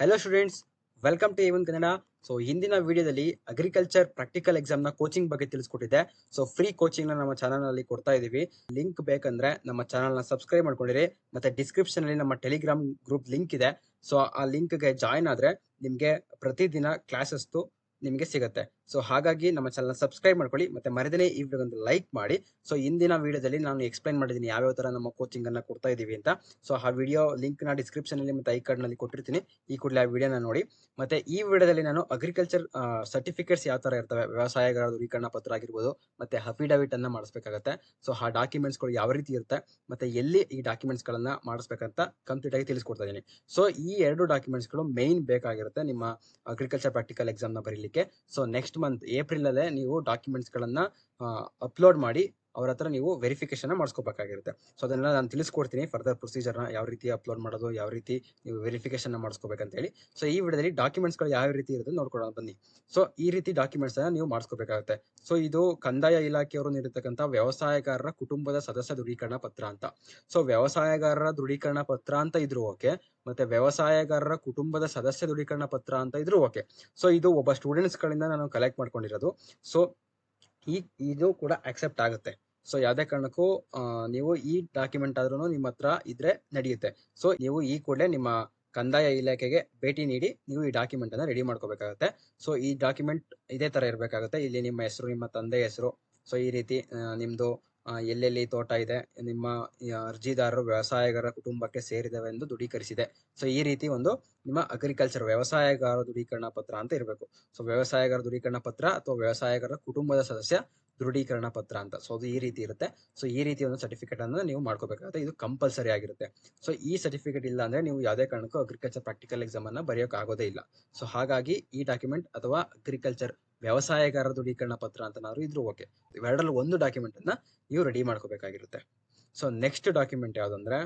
Hello students welcome to even Kannada so ಹಿಂದಿನ ವಿಡಿಯೋದಲ್ಲಿ agriculture practical ಎಕ್ಸಾಮ್ನ coaching ಬಗ್ಗೆ ತಿಳಿಸ್ಕೊಟ್ಟಿದ್ದೆ. ಸೊ ಫ್ರೀ ಕೋಚಿಂಗ್ನ ನಮ್ಮ ಚಾನಲ್ನಲ್ಲಿ ಕೊಡ್ತಾ ಇದೀವಿ. ಲಿಂಕ್ ಬೇಕಂದ್ರೆ ನಮ್ಮ ಚಾನಲ್ ಸಬ್ಸ್ಕ್ರೈಬ್ ಮಾಡ್ಕೊಂಡಿರಿ. ಮತ್ತೆ ಡಿಸ್ಕ್ರಿಪ್ಷನ್ ಅಲ್ಲಿ ನಮ್ಮ ಟೆಲಿಗ್ರಾಮ್ ಗ್ರೂಪ್ ಲಿಂಕ್ ಇದೆ. ಸೊ ಆ ಲಿಂಕ್ಗೆ ಜಾಯ್ನ್ ಆದ್ರೆ ನಿಮ್ಗೆ ಪ್ರತಿದಿನ ಕ್ಲಾಸಸ್ ನಿಮಗೆ ಸಿಗುತ್ತೆ. ಸೊ ಹಾಗಾಗಿ ನಮ್ಮ ಚಾನಲ್ ಸಬ್ಸ್ಕ್ರೈಬ್ ಮಾಡ್ಕೊಳ್ಳಿ, ಮತ್ತೆ ಮರೆದನೆ ಈ ವಿಡಿಯೋ ಒಂದು ಲೈಕ್ ಮಾಡಿ. ಸೊ ಇಂದಿನ ವಿಡಿಯೋದಲ್ಲಿ ನಾನು ಎಕ್ಸ್ಪ್ಲೈನ್ ಮಾಡಿದ್ದೀನಿ ಯಾವ್ಯಾವ ತರ ನಮ್ಮ ಕೋಚಿಂಗ್ ಅನ್ನ ಕೊಡ್ತಾ ಇದೀವಿ ಅಂತ. ಸೊ ಆ ವಿಡಿಯೋ ಲಿಂಕ್ನ ಡಿಸ್ಕ್ರಿಪ್ಷನ್ ಅಲ್ಲಿ ಮತ್ತೆ ಐ ಕಾರ್ಡ್ನಲ್ಲಿ ಕೊಟ್ಟಿರ್ತೀನಿ. ಈ ಕೂಡಲೇ ಆ ವಿಡಿಯೋನ ನೋಡಿ. ಮತ್ತೆ ಈ ವಿಡಿಯೋದಲ್ಲಿ ನಾನು ಅಗ್ರಿಕಲ್ಚರ್ ಸರ್ಟಿಫಿಕೇಟ್ಸ್ ಯಾವ ತರ ಇರ್ತವೆ, ವ್ಯವಸಾಯಗಾರ ದೃಢೀಕರಣ ಪತ್ರ ಆಗಿರ್ಬೋದು, ಮತ್ತೆ ಅಫಿಡವಿಟ್ ಅನ್ನ ಮಾಡಿಸ್ಬೇಕಾಗತ್ತೆ. ಸೊ ಆ ಡಾಕ್ಯುಮೆಂಟ್ಸ್ಗಳು ಯಾವ ರೀತಿ ಇರುತ್ತೆ, ಮತ್ತೆ ಎಲ್ಲಿ ಈ ಡಾಕ್ಯುಮೆಂಟ್ಸ್ ಗಳನ್ನ ಮಾಡಿಸ್ಬೇಕಂತ ಕಂಪ್ಲೀಟ್ ಆಗಿ ತಿಳಿಸ್ಕೊಡ್ತಾ ಇದೀನಿ ಸೊ ಈ ಎರಡು ಡಾಕ್ಯುಮೆಂಟ್ಸ್ಗಳು ಮೇನ್ ಬೇಕಾಗಿರುತ್ತೆ ನಿಮ್ಮ ಅಗ್ರಿಕಲ್ಚರ್ ಪ್ರಾಕ್ಟಿಕಲ್ ಎಕ್ಸಾಮ್ನ ಬರೀಲಿಕ್ಕೆ. ಸೊ ನೆಕ್ಸ್ಟ್ ಮಂತ್ ಏಪ್ರಿಲ್ ಅಲ್ಲೇ ನೀವು ಡಾಕ್ಯುಮೆಂಟ್ಸ್ ಗಳನ್ನ ಅಪ್ಲೋಡ್ ಮಾಡಿ ಅವ್ರ ಹತ್ರ ನೀವು ವೆರಿಫಿಕೇಶನ್ ಮಾಡಿಸ್ಕೋಬೇಕಾಗಿರುತ್ತೆ. ಸೊ ಅದನ್ನೆಲ್ಲ ನಾನು ತಿಳಿಸ್ಕೊಡ್ತೀನಿ. ಫರ್ದರ್ ಪ್ರೊಸೀಜರ್ನ ಯಾವ ರೀತಿ ಅಪ್ಲೋಡ್ ಮಾಡೋದು, ಯಾವ ರೀತಿ ನೀವು ವೆರಿಫಿಕೇಶನ್ ಮಾಡಿಸ್ಕೋಬೇಕಂತ ಹೇಳಿ ಸೊ ಈ ವಿಡಿಯೋದಲ್ಲಿ ಡಾಕ್ಯುಮೆಂಟ್ಸ್ಗಳು ಯಾವ ರೀತಿ ಇರೋದು ನೋಡ್ಕೊಳ್ಳೋಣ ಬನ್ನಿ. ಸೊ ಈ ರೀತಿ ಡಾಕ್ಯುಮೆಂಟ್ಸ್ ಅನ್ನ ನೀವು ಮಾಡಿಸ್ಕೋಬೇಕಾಗುತ್ತೆ. ಸೊ ಇದು ಕಂದಾಯ ಇಲಾಖೆಯವರು ನೀಡಿರ್ತಕ್ಕಂಥ ವ್ಯವಸಾಯಗಾರರ ಕುಟುಂಬದ ಸದಸ್ಯ ದೃಢೀಕರಣ ಪತ್ರ ಅಂತ. ಸೊ ವ್ಯವಸಾಯಗಾರರ ದೃಢೀಕರಣ ಪತ್ರ ಅಂತ ಇದ್ರು ಓಕೆ, ಮತ್ತೆ ವ್ಯವಸಾಯಗಾರರ ಕುಟುಂಬದ ಸದಸ್ಯ ದೃಢೀಕರಣ ಪತ್ರ ಅಂತ ಇದ್ರು ಓಕೆ. ಸೊ ಇದು ಒಬ್ಬ ಸ್ಟೂಡೆಂಟ್ಸ್ ಗಳಿಂದ ನಾನು ಕಲೆಕ್ಟ್ ಮಾಡ್ಕೊಂಡಿರೋದು. ಸೊ ಈ, ಇದು ಕೂಡ ಅಕ್ಸೆಪ್ಟ್ ಆಗುತ್ತೆ. ಸೊ ಯಾವುದೇ ಕಾರಣಕ್ಕೂ ನೀವು ಈ ಡಾಕ್ಯುಮೆಂಟ್ ಆದ್ರೂ ನಿಮ್ಮ ಹತ್ರ ಇದ್ರೆ ನಡೆಯುತ್ತೆ. ಸೊ ನೀವು ಈ ಕೂಡಲೇ ನಿಮ್ಮ ಕಂದಾಯ ಇಲಾಖೆಗೆ ಭೇಟಿ ನೀಡಿ ನೀವು ಈ ಡಾಕ್ಯುಮೆಂಟ್ ಅನ್ನ ರೆಡಿ ಮಾಡ್ಕೋಬೇಕಾಗುತ್ತೆ. ಸೊ ಈ ಡಾಕ್ಯುಮೆಂಟ್ ಇದೇ ತರ ಇರಬೇಕಾಗುತ್ತೆ. ಇಲ್ಲಿ ನಿಮ್ಮ ಹೆಸರು, ನಿಮ್ಮ ತಂದೆ ಹೆಸರು. ಸೊ ಈ ರೀತಿ ನಿಮ್ದು ಎಲ್ಲೆಲ್ಲಿ ತೋಟ ಇದೆ, ನಿಮ್ಮ ಅರ್ಜಿದಾರರು, ವ್ಯವಸಾಯಗಾರ ಕುಟುಂಬಕ್ಕೆ ಸೇರಿದವೆ ಎಂದು ದೃಢೀಕರಿಸಿದೆ. ಸೊ ಈ ರೀತಿ ಒಂದು ನಿಮ್ಮ ಅಗ್ರಿಕಲ್ಚರ್ ವ್ಯವಸಾಯಗಾರ ದೃಢೀಕರಣ ಪತ್ರ ಅಂತ ಇರಬೇಕು. ಸೊ ವ್ಯವಸಾಯಗಾರ ದೃಢೀಕರಣ ಪತ್ರ ಅಥವಾ ವ್ಯವಸಾಯಗಾರ ಕುಟುಂಬದ ಸದಸ್ಯ ದೃಢೀಕರಣ ಪತ್ರ ಅಂತ. ಸೊ ಅದು ಈ ರೀತಿ ಇರುತ್ತೆ. ಸೊ ಈ ರೀತಿ ಒಂದು ಸರ್ಟಿಫಿಕೇಟ್ ಅನ್ನು ನೀವು ಮಾಡ್ಕೋಬೇಕಾಗುತ್ತೆ ಇದು ಕಂಪಲ್ಸರಿ ಆಗಿರುತ್ತೆ. ಸೊ ಈ ಸರ್ಟಿಫಿಕೇಟ್ ಇಲ್ಲ ಅಂದ್ರೆ ನೀವು ಯಾವುದೇ ಕಾರಣಕ್ಕೂ ಅಗ್ರಿಕಲ್ಚರ್ ಪ್ರಾಕ್ಟಿಕಲ್ ಎಕ್ಸಾಮ್ ಅನ್ನ ಬರೆಯೋಕೆ ಆಗೋದೇ ಇಲ್ಲ. ಸೊ ಹಾಗಾಗಿ ಈ ಡಾಕ್ಯುಮೆಂಟ್ ಅಥವಾ ಅಗ್ರಿಕಲ್ಚರ್ ವ್ಯವಸಾಯಗಾರ ದೃಢೀಕರಣ ಪತ್ರ ಅಂತ ನಾವು ಇದ್ರು ಓಕೆ ಇವೆರಡರಲ್ಲಿ ಒಂದು ಡಾಕ್ಯುಮೆಂಟ್ ಅನ್ನ ನೀವು ರೆಡಿ ಮಾಡ್ಕೋಬೇಕಾಗಿರುತ್ತೆ. ಸೊ ನೆಕ್ಸ್ಟ್ ಡಾಕ್ಯುಮೆಂಟ್ ಯಾವ್ದಂದ್ರೆ,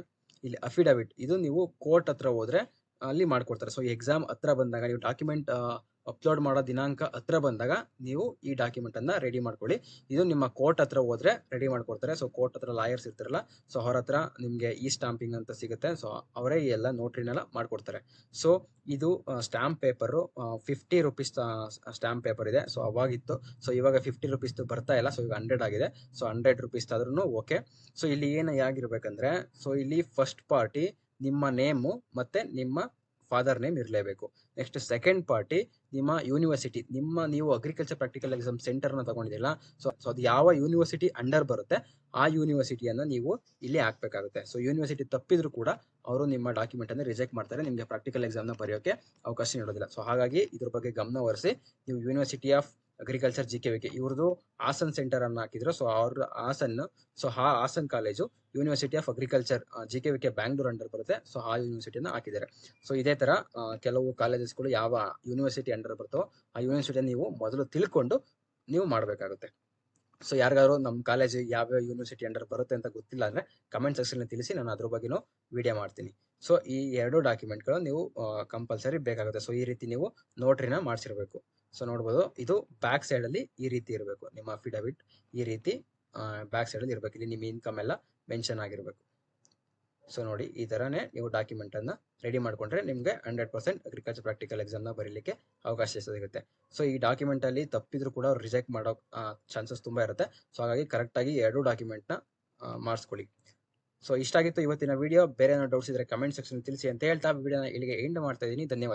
ಇಲ್ಲಿ ಅಫಿಡವಿಟ್ ಇದು ನೀವು ಕೋರ್ಟ್ ಹತ್ರ ಹೋದ್ರೆ ಅಲ್ಲಿ ಮಾಡ್ಕೊಡ್ತಾರೆ. ಸೊ ಎಕ್ಸಾಮ್ ಹತ್ರ ಬಂದಾಗ ನೀವು ಡಾಕ್ಯುಮೆಂಟ್ ಅಪ್ಲೋಡ್ ಮಾಡೋ ದಿನಾಂಕ ಹತ್ರ ಬಂದಾಗ ನೀವು ಈ ಡಾಕ್ಯುಮೆಂಟ್ ಅನ್ನ ರೆಡಿ ಮಾಡ್ಕೊಳ್ಳಿ. ಇದು ನಿಮ್ಮ ಕೋರ್ಟ್ ಹತ್ರ ಹೋದ್ರೆ ರೆಡಿ ಮಾಡ್ಕೊಡ್ತಾರೆ. ಸೊ ಕೋರ್ಟ್ ಹತ್ರ ಲಾಯರ್ಸ್ ಇರ್ತಾರಲ್ಲ ಸೊ ಅವ್ರ ಹತ್ರ ನಿಮ್ಗೆ ಈ ಸ್ಟಾಂಪಿಂಗ್ ಅಂತ ಸಿಗುತ್ತೆ. ಸೊ ಅವರೇ ಎಲ್ಲ ನೋಟ್ರಿನೆಲ್ಲ ಮಾಡ್ಕೊಡ್ತಾರೆ. ಸೊ ಇದು stamp paper fifty rupees stamp paper ಇದೆ. ಸೊ ಅವಾಗಿತ್ತು. ಸೊ ಇವಾಗ ಫಿಫ್ಟಿ ರುಪೀಸ್ ಬರ್ತಾ ಇಲ್ಲ. ಸೊ ಇವಾಗ ಹಂಡ್ರೆಡ್ ಆಗಿದೆ. ಸೊ ಹಂಡ್ರೆಡ್ ರುಪೀಸ್ ಆದ್ರೂ ಓಕೆ ಸೊ ಇಲ್ಲಿ ಏನು ಸೊ ಇಲ್ಲಿ ಫಸ್ಟ್ ಪಾರ್ಟಿ ನಿಮ್ಮ ನೇಮು ಮತ್ತೆ ನಿಮ್ಮ ಫಾದರ್ ನೇಮ್ ಇರಲೇಬೇಕು. ನೆಕ್ಸ್ಟ್ ಸೆಕೆಂಡ್ ಪಾರ್ಟಿ ನಿಮ್ಮ ಯೂನಿವರ್ಸಿಟಿ ನಿಮ್ಮ ನೀವು ಅಗ್ರಿಕಲ್ಚರ್ ಪ್ರಾಕ್ಟಿಕಲ್ ಎಕ್ಸಾಮ್ ಸೆಂಟರ್ನ ತಗೊಂಡಿದ್ದಿಲ್ಲ ಸೊ ಸೊ ಅದು ಯಾವ ಯೂನಿವರ್ಸಿಟಿ ಅಂಡರ್ ಬರುತ್ತೆ, ಆ ಯೂನಿವರ್ಸಿಟಿಯನ್ನು ನೀವು ಇಲ್ಲಿ ಹಾಕ್ಬೇಕಾಗುತ್ತೆ. ಸೊ ಯೂನಿವರ್ಸಿಟಿ ತಪ್ಪಿದ್ರು ಕೂಡ ಅವರು ನಿಮ್ಮ ಡಾಕ್ಯುಮೆಂಟ್ ಅನ್ನು ರಿಜೆಕ್ಟ್ ಮಾಡ್ತಾರೆ, ನಿಮಗೆ ಪ್ರಾಕ್ಟಿಕಲ್ ಎಕ್ಸಾಮ್ನ ಬರೆಯೋಕೆ ಅವಕಾಶ ನೀಡೋದಿಲ್ಲ. ಸೊ ಹಾಗಾಗಿ ಇದ್ರ ಬಗ್ಗೆ ಗಮನ ಹರಿಸಿ ನೀವು university of agriculture G K V K ಇವ್ರದ್ದು ಹಾಸನ್ ಸೆಂಟರ್ ಅನ್ನು ಹಾಕಿದ್ರು. ಸೊ ಅವ್ರ ಹಾಸನ್ ಸೊ ಆ Hassan college university of agriculture G K V K Bangalore under ಬರುತ್ತೆ. ಸೊ ಆ ಯೂನಿವರ್ಸಿಟಿನ ಹಾಕಿದ್ದಾರೆ. ಸೊ ಇದೇ ತರ ಕೆಲವು ಕಾಲೇಜಸ್ಗಳು ಯಾವ ಯೂನಿವರ್ಸಿಟಿ ಅಂಡರ್ ಬರ್ತೋ ಆ ಯೂನಿವರ್ಸಿಟಿ ನೀವು ಮೊದಲು ತಿಳ್ಕೊಂಡು ನೀವು ಮಾಡಬೇಕಾಗುತ್ತೆ. ಸೊ ಯಾರಿಗಾದ್ರು ನಮ್ಮ ಕಾಲೇಜ್ ಯಾವ ಯೂನಿವರ್ಸಿಟಿ ಅಂಡರ್ ಬರುತ್ತೆ ಅಂತ ಗೊತ್ತಿಲ್ಲ ಅಂದ್ರೆ ಕಮೆಂಟ್ ಸೆಕ್ಷನ್ ತಿಳಿಸಿ, ನಾನು ಅದ್ರ ಬಗ್ಗೆನೂ ವಿಡಿಯೋ ಮಾಡ್ತೀನಿ. ಸೊ ಈ ಎರಡು ಡಾಕ್ಯುಮೆಂಟ್ಗಳು ನೀವು ಕಂಪಲ್ಸರಿ ಬೇಕಾಗುತ್ತೆ. ಸೊ ಈ ರೀತಿ ನೀವು ನೋಟ್ರಿನ ಮಾಡಿಸಿರ್ಬೇಕು. ಸೊ ನೋಡ್ಬೋದು. ಇದು ಬ್ಯಾಕ್ ಸೈಡ್ ಅಲ್ಲಿ ಈ ರೀತಿ ಇರಬೇಕು. ನಿಮ್ಮ ಅಫಿಡವಿಟ್ ಈ ರೀತಿ ಬ್ಯಾಕ್ ಸೈಡ್ ಅಲ್ಲಿ ಇರಬೇಕು. ಇಲ್ಲಿ ನಿಮ್ಮ ಇನ್ಕಮ್ ಎಲ್ಲ ಮೆನ್ಷನ್ ಆಗಿರಬೇಕು. ಸೊ ನೋಡಿ, ಈ ತರನೇ ನೀವು ಡಾಕ್ಯುಮೆಂಟ್ ಅನ್ನ ರೆಡಿ ಮಾಡ್ಕೊಂಡ್ರೆ ನಿಮ್ಗೆ ಹಂಡ್ರೆಡ್ ಪರ್ಸೆಂಟ್ ಅಗ್ರಿಕಲ್ಚರ್ ಪ್ರಾಕ್ಟಿಕಲ್ ಎಕ್ಸಾಮ್ನ ಬರೀಲಿಕ್ಕೆ ಅವಕಾಶ ಸಿಗುತ್ತೆ. ಸೊ ಈ ಡಾಕ್ಯುಮೆಂಟ್ ಅಲ್ಲಿ ತಪ್ಪಿದ್ರು ಕೂಡ ರಿಜೆಕ್ಟ್ ಮಾಡೋ ಚಾನ್ಸಸ್ ತುಂಬಾ ಇರುತ್ತೆ. ಸೊ ಹಾಗಾಗಿ ಕರೆಕ್ಟ್ ಆಗಿ ಎರಡು ಡಾಕ್ಯುಮೆಂಟ್ನ ಮಾಡಿಸ್ಕೊಳ್ಳಿ. ಸೊ ಇಷ್ಟ ಆಗಿತ್ತು ಇವತ್ತಿನ ವಿಡಿಯೋ ಬೇರೆ ಏನೋ ಡೌಟ್ಸ್ ಇದ್ರೆ ಕಮೆಂಟ್ ಸೆಕ್ಷನ್ ತಿಳಿಸಿ ಅಂತ ಹೇಳ್ತಾ ವಿಡಿಯೋನ ಇಲ್ಲಿಗೆ ಎಂಡ್ ಮಾಡ್ತಾ ಇದ್ದೀನಿ. ಧನ್ಯವಾದ.